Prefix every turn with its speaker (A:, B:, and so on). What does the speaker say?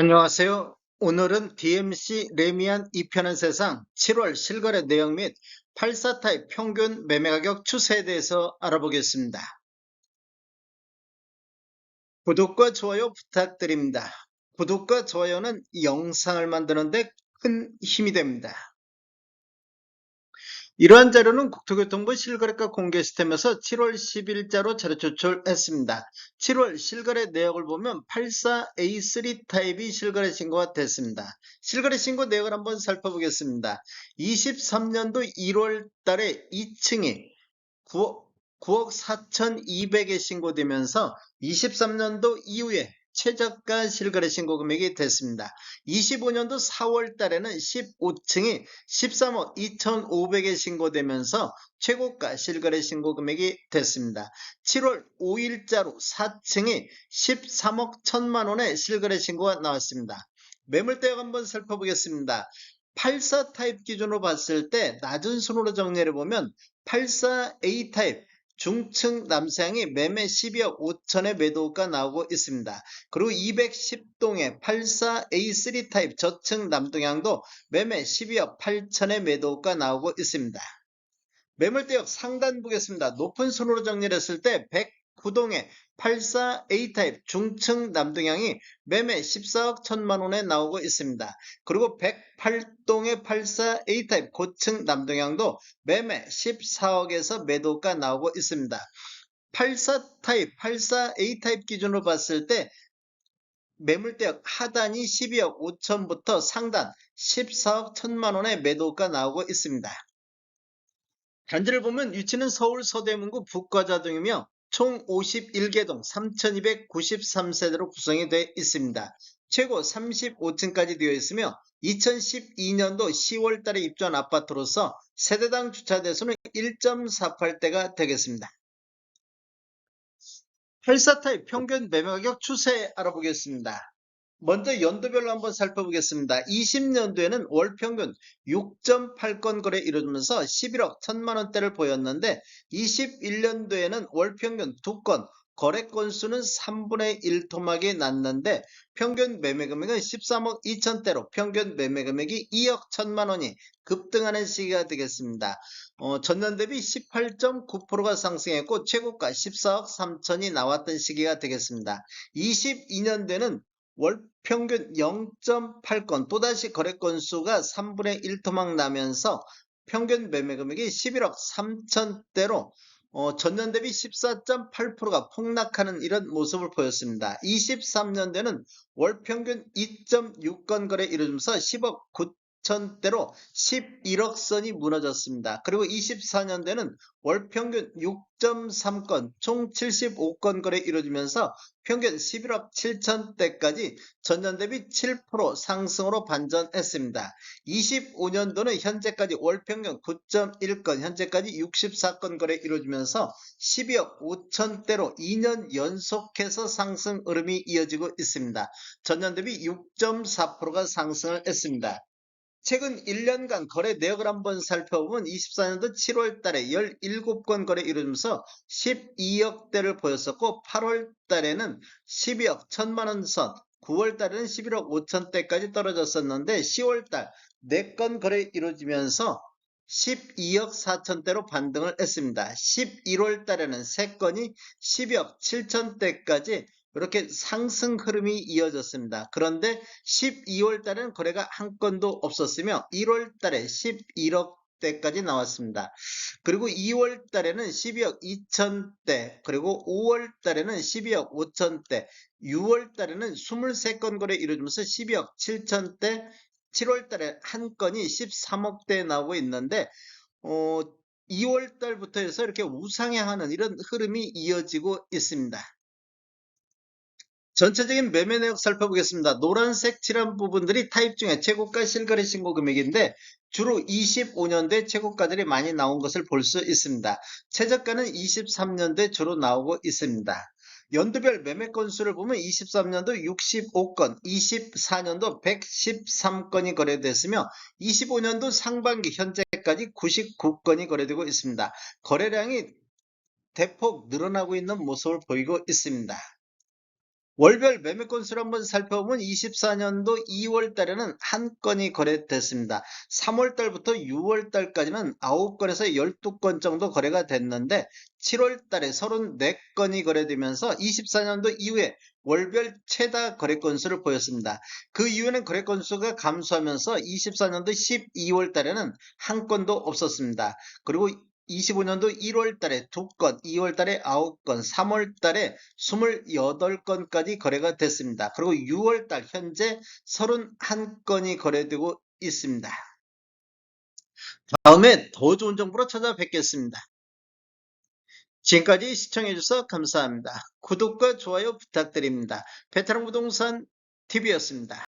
A: 안녕하세요. 오늘은 DMC 레미안 2편의 세상 7월 실거래 내용 및 84타입 평균 매매 가격 추세에 대해서 알아보겠습니다. 구독과 좋아요 부탁드립니다. 구독과 좋아요는 이 영상을 만드는데 큰 힘이 됩니다. 이러한 자료는 국토교통부 실거래가 공개 시스템에서 7월 10일자로 자료 제출했습니다. 7월 실거래 내역을 보면 84A3 타입이 실거래 신고가 됐습니다. 실거래 신고 내역을 한번 살펴보겠습니다. 23년도 1월 달에 2층이 9억, 9억 4,200에 신고되면서 23년도 이후에 최저가 실거래 신고 금액이 됐습니다. 25년도 4월 달에는 15층이 13억 2,500에 신고되면서 최고가 실거래 신고 금액이 됐습니다. 7월 5일자로 4층이 13억 1천만 원의 실거래 신고가 나왔습니다. 매물대역 한번 살펴보겠습니다. 84 타입 기준으로 봤을 때 낮은 순으로 정리를 보면 84A 타입 중층 남사양이 매매 12억 5천의 매도가 나오고 있습니다. 그리고 210동의 84A3 타입 저층 남동향도 매매 12억 8천의 매도가 나오고 있습니다. 매물대역 상단 보겠습니다. 높은 순으로 정리를 했을 때 109동의 84A 타입 중층 남동향이 매매 14억 1천만 원에 나오고 있습니다. 그리고 108동의 84A 타입 고층 남동향도 매매 14억에서 매도가 나오고 있습니다. 84 타입, 84A 타입 기준으로 봤을 때 매물대역 하단이 12억 5천부터 상단 14억 1천만 원의 매도가 나오고 있습니다. 단지를 보면 위치는 서울 서대문구 북과자동이며 총 51개 동 3293세대로 구성이 되어 있습니다. 최고 35층까지 되어 있으며 2012년도 10월 달에 입주한 아파트로서 세대당 주차 대수는 1.48대가 되겠습니다. 84타입 평균 매매 가격 추세 알아보겠습니다. 먼저 연도별로 한번 살펴보겠습니다. 20년도에는 월 평균 6.8건 거래 이루어지면서 11억 1천만 원대를 보였는데 21년도에는 월 평균 2건 거래 건수는 3분의 1 토막이 났는데 평균 매매 금액은 13억 2천대로 평균 매매 금액이 2억 1천만 원이 급등하는 시기가 되겠습니다. 어, 전년 대비 18.9%가 상승했고 최고가 14억 3천이 나왔던 시기가 되겠습니다. 22년도에는 월 평균 0.8건 또다시 거래 건수가 3분의 1 토막 나면서 평균 매매 금액이 11억 3천대로 어, 전년 대비 14.8%가 폭락하는 이런 모습을 보였습니다. 23년대는 월 평균 2.6건 거래 이루면서 10억 9 천대로 11억 선이 무너졌습니다. 그리고 24년대는 월 평균 6.3건 총 75건 거래 이루어지면서 평균 11억 7천대까지 전년 대비 7% 상승으로 반전했습니다. 25년도는 현재까지 월 평균 9.1건 현재까지 64건 거래 이루어지면서 12억 5천대로 2년 연속해서 상승 흐름이 이어지고 있습니다. 전년 대비 6.4%가 상승을 했습니다. 최근 1년간 거래 내역을 한번 살펴보면 24년도 7월 달에 17건 거래 이루어지면서 12억대를 보였었고 8월 달에는 12억 1천만원 선, 9월 달에는 11억 5천대까지 떨어졌었는데 10월 달 4건 거래 이루어지면서 12억 4천대로 반등을 했습니다. 11월 달에는 3건이 12억 7천대까지 이렇게 상승 흐름이 이어졌습니다. 그런데 12월 달에는 거래가 한 건도 없었으며 1월 달에 11억 대까지 나왔습니다. 그리고 2월 달에는 12억 2천대, 그리고 5월 달에는 12억 5천대, 6월 달에는 23건 거래 이루어지면서 12억 7천대, 7월 달에 한 건이 13억대 나오고 있는데, 어, 2월 달부터 해서 이렇게 우상향하는 이런 흐름이 이어지고 있습니다. 전체적인 매매 내역 살펴보겠습니다. 노란색 칠한 부분들이 타입 중에 최고가 실거래 신고 금액인데 주로 25년대 최고가들이 많이 나온 것을 볼 수 있습니다. 최저가는 23년대 주로 나오고 있습니다. 연도별 매매 건수를 보면 23년도 65건, 24년도 113건이 거래됐으며 25년도 상반기 현재까지 99건이 거래되고 있습니다. 거래량이 대폭 늘어나고 있는 모습을 보이고 있습니다. 월별 매매 건수를 한번 살펴보면 24년도 2월 달에는 한 건이 거래됐습니다. 3월 달부터 6월 달까지는 9건에서 12건 정도 거래가 됐는데 7월 달에 34건이 거래되면서 24년도 이후에 월별 최다 거래 건수를 보였습니다. 그 이후에는 거래 건수가 감소하면서 24년도 12월 달에는 한 건도 없었습니다. 그리고 25년도 1월 달에 2건, 2월 달에 9건, 3월 달에 28건까지 거래가 됐습니다. 그리고 6월 달 현재 31건이 거래되고 있습니다. 다음에 더 좋은 정보로 찾아뵙겠습니다. 지금까지 시청해주셔서 감사합니다. 구독과 좋아요 부탁드립니다. 베테랑 부동산 TV였습니다.